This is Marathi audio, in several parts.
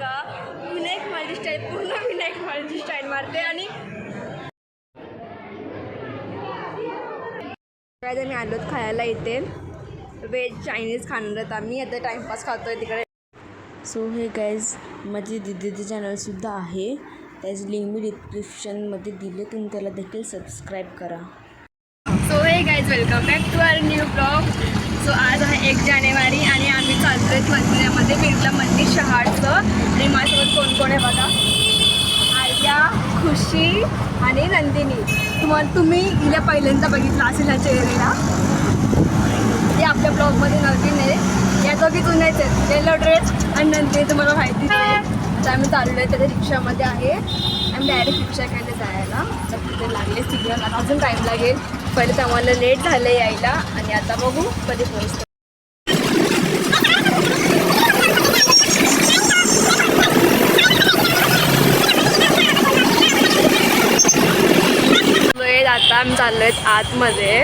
का? विनायक मालची स्टाईल पूर्ण विनायक मालची स्टाईल मारते आणि काय मी आलोत खायला इथे. व्हेज चायनीज खाणार आम्ही. आता टाइमपास खातोय तिकडे. सो हे गाईज माझी दिदीचं चॅनलसुद्धा आहे. त्याची लिंक मी डिस्क्रिप्शनमध्ये दिले तुम्ही त्याला देखील सबस्क्राईब करा. So hey guys welcome back to our new blog so आज आहे एक जानेवारी आणि आम्ही चालतोय आहे मंदिरामध्ये बिर्ला मंदिर शहाड कोण आहे बघा? आर्या खुशी आणि नंदिनी. तुम्हाला तुम्ही हिला पहिल्यांदा बघितलं असेल ह्या चेहऱ्याला. ते आपल्या ब्लॉगमध्ये नवीन आहे या दोघी जुन्याच आहेत. येलो ड्रेस आणि नंदिनी तुम्हाला माहितीच आहे. तर आम्ही चाललो आहे त्याच्या रिक्षामध्ये आहे. आम्ही डायरेक्ट रिक्षा घ्यायला जायला. तर तिथे लागले सिग्नल अजून टाईम लागेल. पहिले तर आम्हाला लेट झालं यायला. आणि आता बघू कधी पोहोचतो वेळ चाललो आहेत आतमध्ये.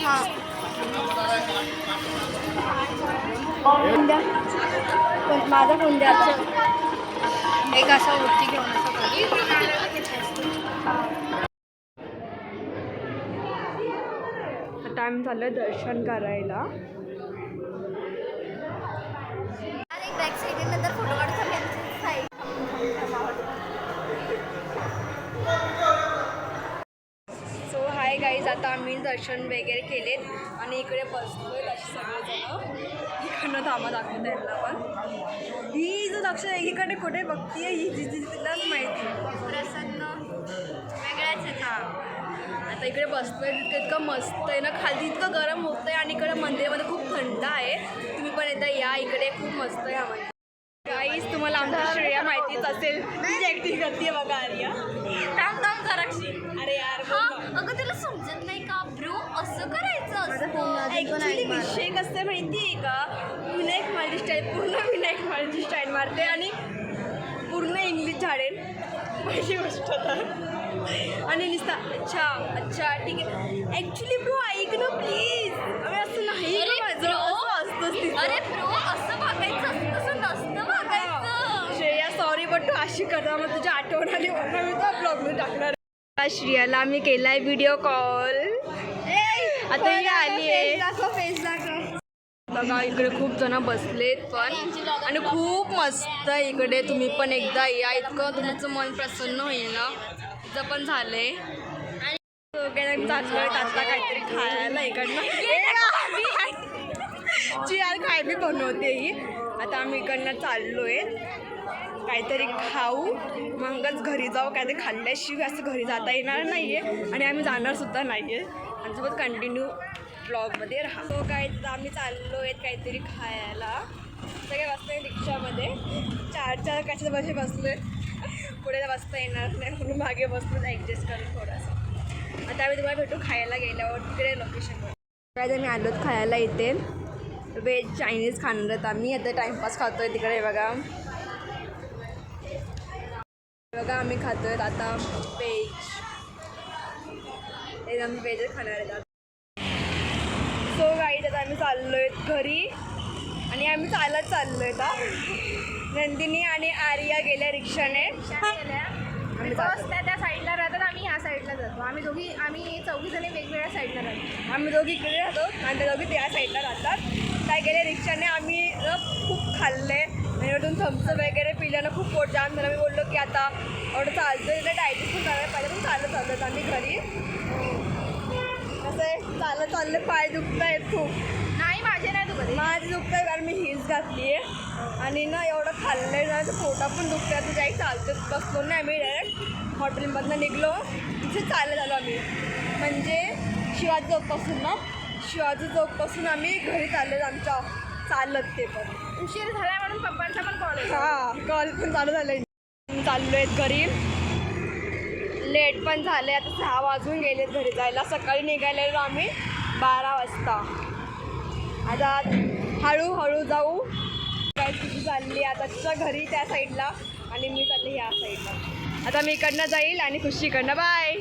हा. कोण- माझा फोन द्या एक असा वरती घेऊन असं आता आम्ही चाललोय दर्शन करायला. फोटो काढतो साईड सो हाय गाईज आता आम्ही दर्शन वगैरे केलेत आणि इकडे बसलोय अशी सगळेजण. इकडनं थांबा दाखवत त्यांना पण. ही जो लक्ष एकीकडे कुठे बघतीये ही जी जी तिलाच माहिती प्रसन्न. वेगळ्याच आहेत हा. आता इकडे बसतोय तितकं इतकं मस्त आहे ना खाली इतकं गरम होतंय आणि इकडे मंदिरामध्ये खूप थंड आहे. तुम्ही पण एकदा या इकडे खूप मस्त आहे हा काहीच तुम्हाला आमच्या श्रेया माहितीच असेल. ती करते बघा आर्या. थांब थांब जराक्षी अरे यार नाही का? ब्रो असं करायचं असतं. ऍक्च्युली विषय कसं माहिती आहे का? विनायक मालची स्टाईल पूर्ण विनायक मालची स्टाईल मारते आणि पूर्ण इंग्लिश झाडेल पहिली गोष्ट तर. आणि नुसता अच्छा अच्छा ठीक आहे. ॲक्च्युली ब्रो ऐक ना प्लीज अरे असं नाही माझं. असं असतंच तिचं. अरे ब्रो असं वागायचं असतं तसं नसतं वागायचं. श्रेया सॉरी बट तू अशी करता मग तुझ्या आठवण आली म्हणून मी तो ब्लॉगमध्ये टाकणार श्रेयाला आम्ही केलाय व्हिडिओ कॉल आता ही आली आहे. बघा इकडे खूप जण बसलेत पण. आणि खूप मस्त आहे इकडे. तुम्ही पण एकदा या. इतकं तुमचं मन प्रसन्न होईल ना. तिचं पण झालंय. आणि चाललोय आता काहीतरी खायला इकडनं. काय बी बनवते ही. आता आम्ही इकडनं चाललोय. काहीतरी खाऊ मगच घरी जाऊ काहीतरी खाल्ल्याशिवाय असं घरी जाता येणार नाही आहे आणि आम्ही जाणार सुद्धा नाही आहे आमच्यासोबत कंटिन्यू ब्लॉगमध्ये राहा. सो काय तर आम्ही चाललो आहेत काहीतरी खायला. सगळे बसतोय रिक्षामध्ये. चार चार कशा बसे आहे पुढे बसता येणार नाही म्हणून मागे बसलो ॲडजस्ट करून थोडंसं. आता आम्ही तुम्हाला भेटू खायला गेल्यावर तिकडे लोकेशनवर काय तर मी आलोत खायला इथे. व्हेज चायनीज खाणार आहेत आम्ही. आता टाइमपास आहे तिकडे बघा. बघा आम्ही खातोय आता व्हेज हे आम्ही व्हेजच खाणार आहेत. सो गाईज आता आम्ही चाललोय घरी. आणि आम्ही चालत चाललोय आता. नंदिनी आणि आर्या गेल्या रिक्षाने. आम्ही. त्या त्या साईडला राहतात आम्ही ह्या साईडला जातो. आम्ही दोघी आम्ही चौघी जणी वेगवेगळ्या साईडला राहतो. आम्ही दोघी इकडे राहतो आणि त्या दोघी त्या साईडला राहतात. त्या गेल्या रिक्षाने आम्ही खूप खाल्ले. थम्सअप वगैरे पिल्यानं खूप पोट जाम झालं. मी बोललो की आता एवढं चालतं तिला डायजेस्ट पण करायला पाहिजे पण चालत चालत आम्ही घरी. कसं आहे चालत चाललं पाय दुखत आहेत खूप. नाही माझे नाही दुखत. माझं दुखत आहे कारण मी हिल्स घातली आहे आणि ना एवढं खाल्लं आहे ना तर पोटा पण दुखतं आहे तुझ्या चालतं बसलो नाही आम्ही डायरेक्ट हॉटेलमधनं निघलो. तिथे चालत आलो आम्ही. म्हणजे शिवाजी चौकपासून ना? शिवाजी चौकपासून आम्ही घरी चाललो आमच्या चालत ते पण. उशीर झाला म्हणून पप्पांचा पण कॉल हा कॉल पण चालू झालं चाललो आहेत घरी. लेट पण झाले आता सहा वाजून गेले घरी जायला. सकाळी निघालेलो आम्ही बारा वाजता. आता हळूहळू जाऊ. काय तुझी चालली आता तुझ्या घरी त्या साईडला आणि मी चालली ह्या साईडला आता मी इकडनं जाईल आणि खुशी इकडनं बाय